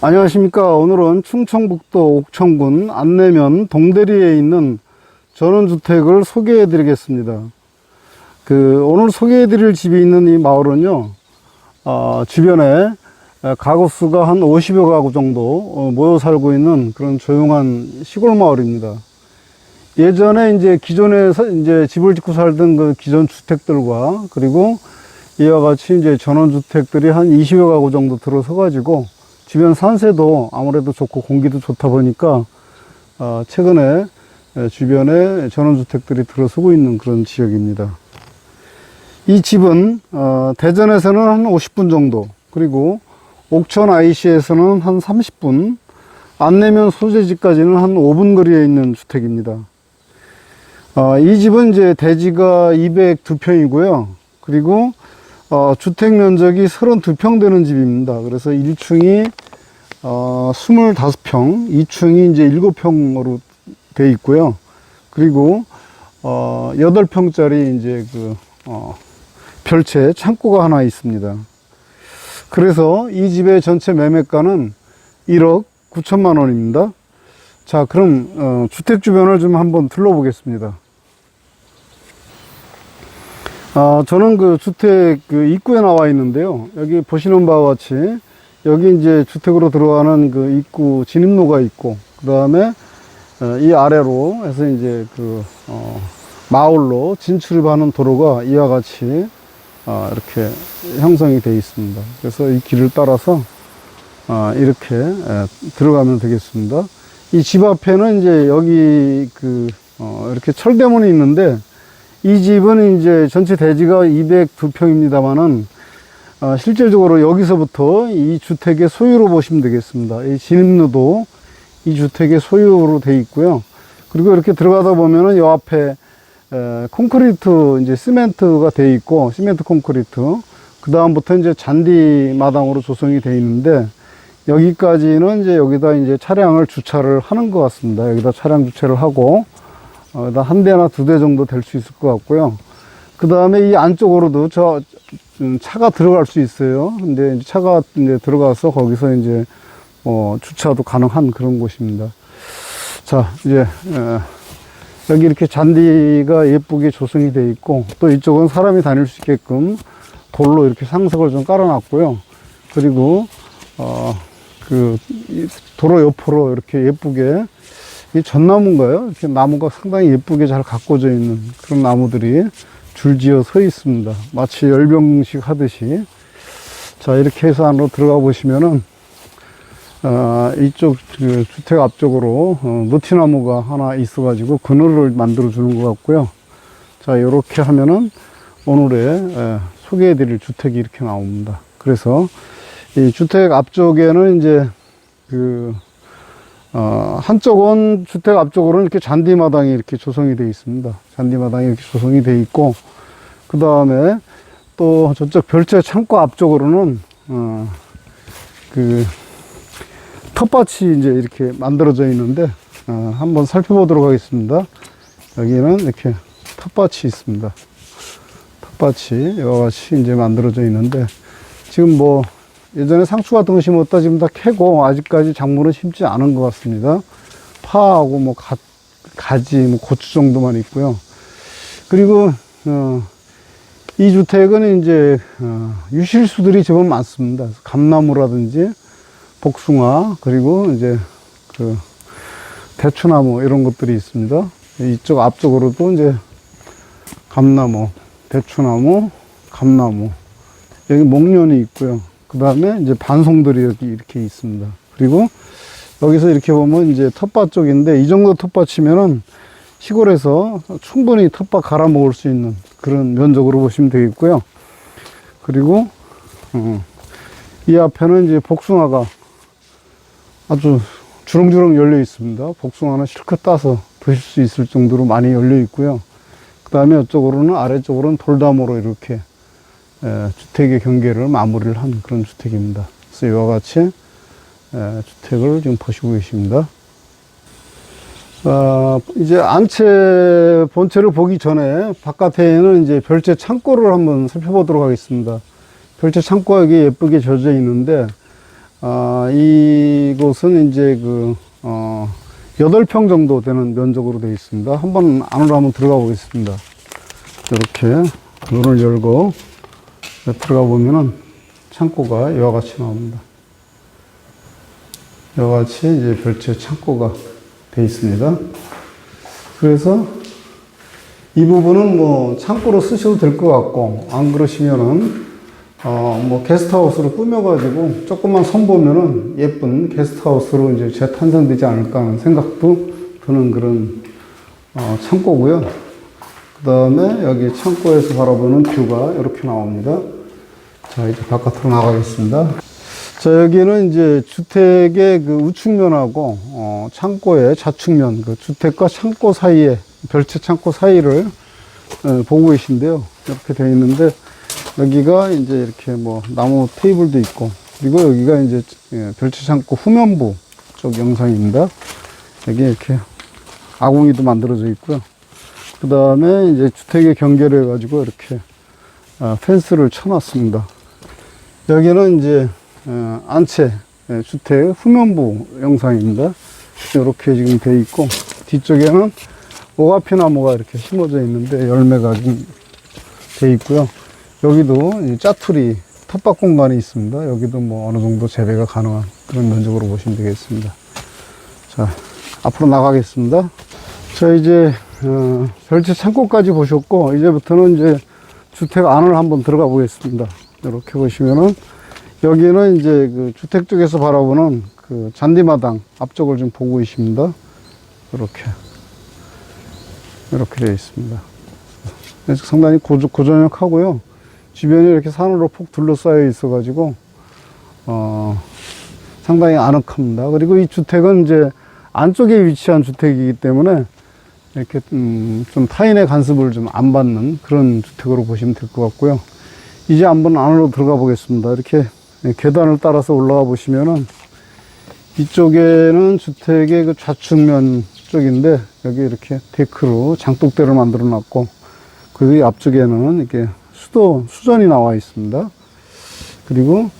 안녕하십니까. 오늘은 충청북도 옥천군 안내면 동대리에 있는 전원주택을 소개해 드리겠습니다. 그, 오늘 소개해 드릴 집이 있는 이 마을은요, 어, 주변에 가구수가 한 50여 가구 정도 어, 모여 살고 있는 그런 조용한 시골 마을입니다. 예전에 이제 기존에 서- 이제 집을 짓고 살던 그 기존 주택들과 그리고 이와 같이 이제 전원주택들이 한 20여 가구 정도 들어서 가지고 주변 산세도 아무래도 좋고 공기도 좋다 보니까 어, 최근에 에, 주변에 전원주택들이 들어서고 있는 그런 지역입니다. 이 집은 어, 대전에서는 한 50분 정도 그리고 옥천 IC에서는 한 30분 안내면 소재지까지는 한 5분 거리에 있는 주택입니다. 어, 이 집은 이제 대지가 202평이고요. 그리고 어, 주택 면적이 32평 되는 집입니다. 그래서 1층이 어, 25평, 2층이 이제 7평으로 돼 있고요. 그리고 어, 8평짜리 이제 그 어, 별채 창고가 하나 있습니다. 그래서 이 집의 전체 매매가는 1억 9천만 원입니다. 자, 그럼 어, 주택 주변을 좀 한번 둘러보겠습니다. 아, 저는 그 주택 그 입구에 나와 있는데요. 여기 보시는 바와 같이 여기 이제 주택으로 들어가는 그 입구 진입로가 있고 그 다음에 이 아래로 해서 이제 그 어, 마을로 진출하는 도로가 이와 같이 어, 이렇게 형성이 되어 있습니다. 그래서 이 길을 따라서 어, 이렇게 에, 들어가면 되겠습니다. 이 집 앞에는 이제 여기 그 어, 이렇게 철대문이 있는데 이 집은 이제 전체 대지가 202평입니다만은 어, 실질적으로 여기서부터 이 주택의 소유로 보시면 되겠습니다. 이 진입로도 이 주택의 소유로 돼 있고요. 그리고 이렇게 들어가다 보면은 요 앞에 에, 콘크리트 이제 시멘트가 돼 있고 시멘트 콘크리트 그 다음부터 이제 잔디 마당으로 조성이 돼 있는데 여기까지는 이제 여기다 이제 차량을 주차를 하는 것 같습니다. 여기다 차량 주차를 하고 어, 한 대나 두 대 정도 될 수 있을 것 같고요. 그 다음에 이 안쪽으로도 저 음, 차가 들어갈 수 있어요. 근데 차가 이제 들어가서 거기서 이제 어, 주차도 가능한 그런 곳입니다. 자, 이제 에, 여기 이렇게 잔디가 예쁘게 조성이 되어 있고 또 이쪽은 사람이 다닐 수 있게끔 돌로 이렇게 상석을 좀 깔아놨고요. 그리고 어, 그이 도로 옆으로 이렇게 예쁘게 이 전나무인가요? 이렇게 나무가 상당히 예쁘게 잘 가꿔져 있는 그런 나무들이 줄지어 서 있습니다. 마치 열병식 하듯이. 자, 이렇게 해서 안으로 들어가 보시면은, 어, 이쪽 그 주택 앞쪽으로 어, 노티나무가 하나 있어가지고 그늘을 만들어 주는 것 같고요. 자, 이렇게 하면은 오늘의 에, 소개해드릴 주택이 이렇게 나옵니다. 그래서 이 주택 앞쪽에는 이제 그 어, 한쪽은 주택 앞쪽으로는 이렇게 잔디마당이 이렇게 조성이 되어 있습니다. 잔디마당이 이렇게 조성이 되어 있고, 그 다음에 또 저쪽 별채 창고 앞쪽으로는, 어, 그, 텃밭이 이제 이렇게 만들어져 있는데, 어, 한번 살펴보도록 하겠습니다. 여기는 이렇게 텃밭이 있습니다. 텃밭이 이와 같이 이제 만들어져 있는데, 지금 뭐, 예전에 상추 같은 거 심었다 지금 다 캐고 아직까지 작물은 심지 않은 것 같습니다. 파하고 뭐 가, 가지, 뭐 고추 정도만 있고요. 그리고 어, 이 주택은 이제 어, 유실수들이 제법 많습니다. 감나무라든지 복숭아 그리고 이제 그 대추나무 이런 것들이 있습니다. 이쪽 앞쪽으로도 이제 감나무, 대추나무, 감나무 여기 목련이 있고요. 그 다음에 이제 반송들이 여기 이렇게 있습니다. 그리고 여기서 이렇게 보면 이제 텃밭 쪽인데 이 정도 텃밭이면은 시골에서 충분히 텃밭 갈아 먹을 수 있는 그런 면적으로 보시면 되겠고요. 그리고 어, 이 앞에는 이제 복숭아가 아주 주렁주렁 열려 있습니다. 복숭아는 실컷 따서 드실 수 있을 정도로 많이 열려 있고요. 그 다음에 이쪽으로는 아래쪽으로는 돌담으로 이렇게 에, 주택의 경계를 마무리를 한 그런 주택입니다. 그래서 이와 같이 에, 주택을 지금 보시고 계십니다. 어, 이제 안채 본체를 보기 전에 바깥에는 이제 별채 창고를 한번 살펴보도록 하겠습니다. 별채 창고가 여기 예쁘게 젖어 있는데, 아, 이곳은 이제 그, 어, 8평 정도 되는 면적으로 되어 있습니다. 한번 안으로 한번 들어가 보겠습니다. 이렇게 문을 열고 들어가 보면은 창고가 이와 같이 나옵니다. 이와 같이 이제 별채 창고가 되어 있습니다. 그래서 이 부분은 뭐 창고로 쓰셔도 될 것 같고 안 그러시면은 어 뭐 게스트하우스로 꾸며가지고 조금만 선 보면은 예쁜 게스트하우스로 이제 재탄생되지 않을까 하는 생각도 드는 그런 어 창고고요. 그 다음에 여기 창고에서 바라보는 뷰가 이렇게 나옵니다. 자 이제 바깥으로 나가겠습니다. 자 여기는 이제 주택의 그 우측면하고 어 창고의 좌측면 그 주택과 창고 사이에 별채 창고 사이를 어, 보고 계신데요. 이렇게 되어 있는데 여기가 이제 이렇게 뭐 나무 테이블도 있고 그리고 여기가 이제 예, 별채 창고 후면부 쪽 영상입니다. 여기 이렇게 아궁이도 만들어져 있고요. 그 다음에 이제 주택에 경계를 해가지고 이렇게 아, 펜스를 쳐놨습니다. 여기는 이제 어, 안채 예, 주택 후면부 영상입니다. 이렇게 지금 돼 있고 뒤쪽에는 오가피 나무가 이렇게 심어져 있는데 열매가 좀돼 있고요. 여기도 이 짜투리 텃밭 공간이 있습니다. 여기도 뭐 어느 정도 재배가 가능한 그런 면적으로 보시면 되겠습니다. 자, 앞으로 나가겠습니다. 자, 이제, 어, 별채 창고까지 보셨고, 이제부터는 이제 주택 안을 한번 들어가 보겠습니다. 이렇게 보시면은, 여기는 이제 그 주택 쪽에서 바라보는 그 잔디마당 앞쪽을 좀 보고 계십니다. 이렇게. 이렇게 되어 있습니다. 상당히 고조, 고전역하고요. 주변이 이렇게 산으로 폭 둘러싸여 있어가지고, 어, 상당히 아늑합니다. 그리고 이 주택은 이제 안쪽에 위치한 주택이기 때문에 이렇게 음, 좀 타인의 간섭을 좀 안 받는 그런 주택으로 보시면 될 것 같고요. 이제 한번 안으로 들어가 보겠습니다. 이렇게 계단을 따라서 올라가 보시면은 이쪽에는 주택의 그 좌측면 쪽인데 여기 이렇게 데크로 장독대를 만들어 놨고 그리고 이 앞쪽에는 이렇게 수도 수전이 나와 있습니다. 그리고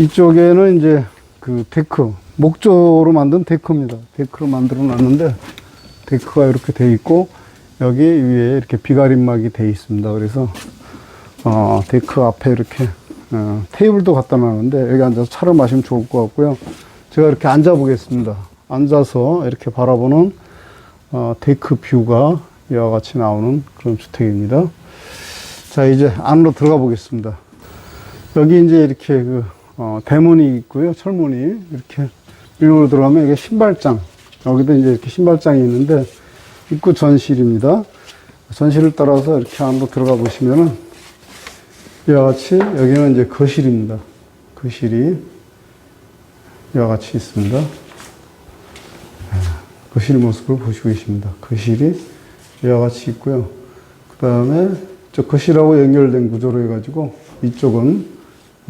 이쪽에는 이제 그 데크 목조로 만든 데크입니다. 데크로 만들어 놨는데 데크가 이렇게 돼 있고 여기 위에 이렇게 비가림막이 돼 있습니다. 그래서 어, 데크 앞에 이렇게 어, 테이블도 갖다 놨는데 여기 앉아서 차를 마시면 좋을 것 같고요. 제가 이렇게 앉아 보겠습니다. 앉아서 이렇게 바라보는 어, 데크 뷰가 이와 같이 나오는 그런 주택입니다. 자, 이제 안으로 들어가 보겠습니다. 여기 이제 이렇게 그, 어, 대문이 있고요. 철문이. 이렇게 밀고 들어가면 이게 신발장. 여기도 이제 이렇게 신발장이 있는데 입구 전실입니다. 전실을 따라서 이렇게 안으로 들어가 보시면은 이와 같이 여기는 이제 거실입니다. 거실이 이와 같이 있습니다. 거실 모습을 보시고 계십니다. 거실이 이와 같이 있고요. 그 다음에 저 거실하고 연결된 구조로 해가지고 이쪽은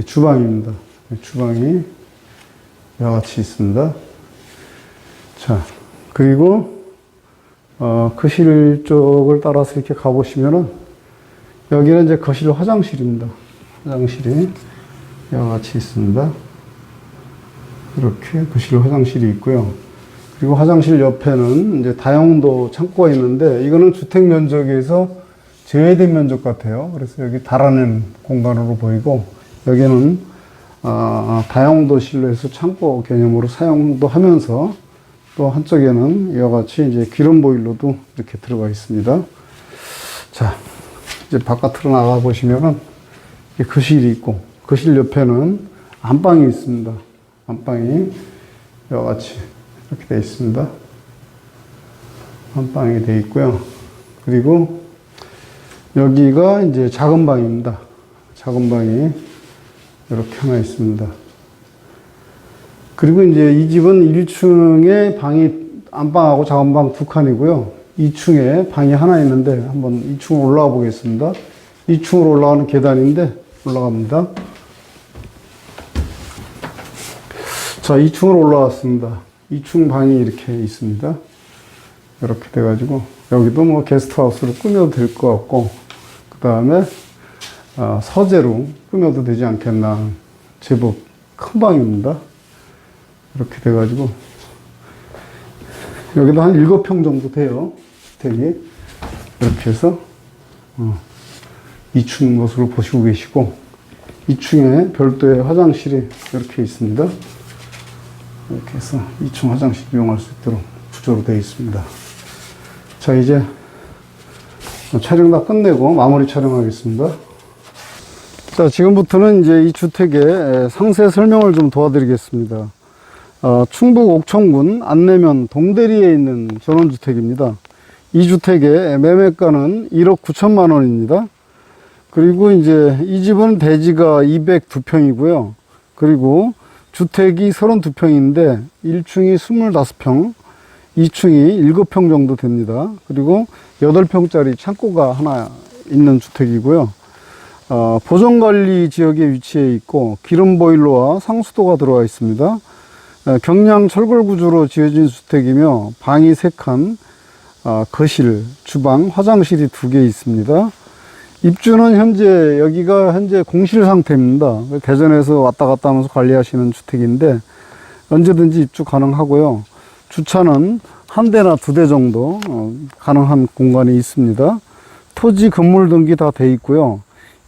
주방입니다. 주방이 이와 같이 있습니다. 자, 그리고 어, 거실 쪽을 따라서 이렇게 가보시면은 여기는 이제 거실 화장실입니다. 화장실이 이와 같이 있습니다. 이렇게 거실 화장실이 있고요. 그리고 화장실 옆에는 이제 다용도 창고가 있는데 이거는 주택 면적에서 제외된 면적 같아요. 그래서 여기 달아낸 공간으로 보이고 여기는 어, 다용도실로 해서 창고 개념으로 사용도 하면서 또 한쪽에는 이와 같이 이제 기름 보일러도 이렇게 들어가 있습니다. 자, 이제 바깥으로 나가 보시면은 거실이 있고 거실 옆에는 안방이 있습니다. 안방이 이와 같이 이렇게 되어 있습니다. 안방이 되어 있고요. 그리고 여기가 이제 작은 방입니다. 작은 방이 이렇게 하나 있습니다. 그리고 이제 이 집은 1층에 방이 안방하고 작은 방 두 칸이고요. 2층에 방이 하나 있는데 한번 2층으로 올라가 보겠습니다. 2층으로 올라가는 계단인데 올라갑니다. 자, 2층으로 올라왔습니다. 2층 방이 이렇게 있습니다. 이렇게 돼가지고 여기도 뭐 게스트하우스로 꾸며도 될 것 같고 그 다음에 어, 서재로 꾸며도 되지 않겠나 제법 큰 방입니다. 이렇게 돼가지고 여기도 한 7평 정도 돼요. 주택이 이렇게 해서 어, 2층 모습을 보시고 계시고 2층에 별도의 화장실이 이렇게 있습니다. 이렇게 해서 2층 화장실 이용할 수 있도록 구조로 되어 있습니다. 자 이제 촬영 다 끝내고 마무리 촬영하겠습니다. 자, 지금부터는 이제 이 주택의 상세 설명을 좀 도와드리겠습니다. 어, 충북 옥천군 안내면 동대리에 있는 전원주택입니다. 이 주택의 매매가는 1억 9천만 원입니다. 그리고 이제 이 집은 대지가 202평이고요. 그리고 주택이 32평인데 1층이 25평, 2층이 7평 정도 됩니다. 그리고 8평짜리 창고가 하나 있는 주택이고요. 어, 보존관리 지역에 위치해 있고 기름 보일러와 상수도가 들어와 있습니다. 어, 경량 철골 구조로 지어진 주택이며 방이 3칸, 어, 거실, 주방, 화장실이 2개 있습니다. 입주는 현재 여기가 현재 공실 상태입니다. 대전에서 왔다 갔다 하면서 관리하시는 주택인데 언제든지 입주 가능하고요. 주차는 한 대나 두 대 정도 어, 가능한 공간이 있습니다. 토지 건물 등기 다 돼 있고요.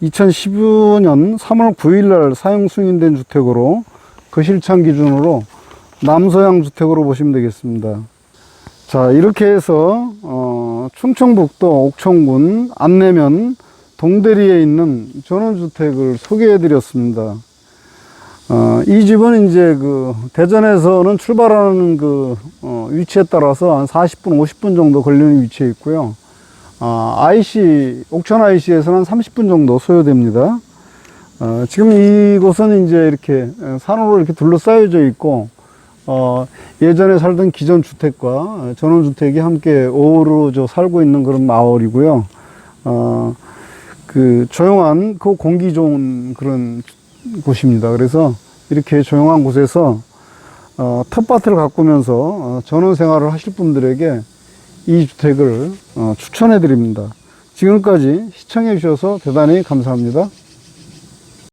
2015년 3월 9일 날 사용 승인된 주택으로 거실창 기준으로 남서양 주택으로 보시면 되겠습니다. 자, 이렇게 해서 어, 충청북도 옥천군 안내면 동대리에 있는 전원주택을 소개해 드렸습니다. 어, 이 집은 이제 그 대전에서는 출발하는 그 어, 위치에 따라서 한 40분, 50분 정도 걸리는 위치에 있고요. 아, IC, 옥천 IC에서는 30분 정도 소요됩니다. 어, 지금 이곳은 이제 이렇게 산으로 이렇게 둘러싸여져 있고, 어, 예전에 살던 기존 주택과 전원주택이 함께 어우러져 살고 있는 그런 마을이고요. 어, 그 조용한 그 공기 좋은 그런 곳입니다. 그래서 이렇게 조용한 곳에서 어, 텃밭을 가꾸면서 어, 전원 생활을 하실 분들에게 이 주택을 어, 추천해 드립니다. 지금까지 시청해 주셔서 대단히 감사합니다.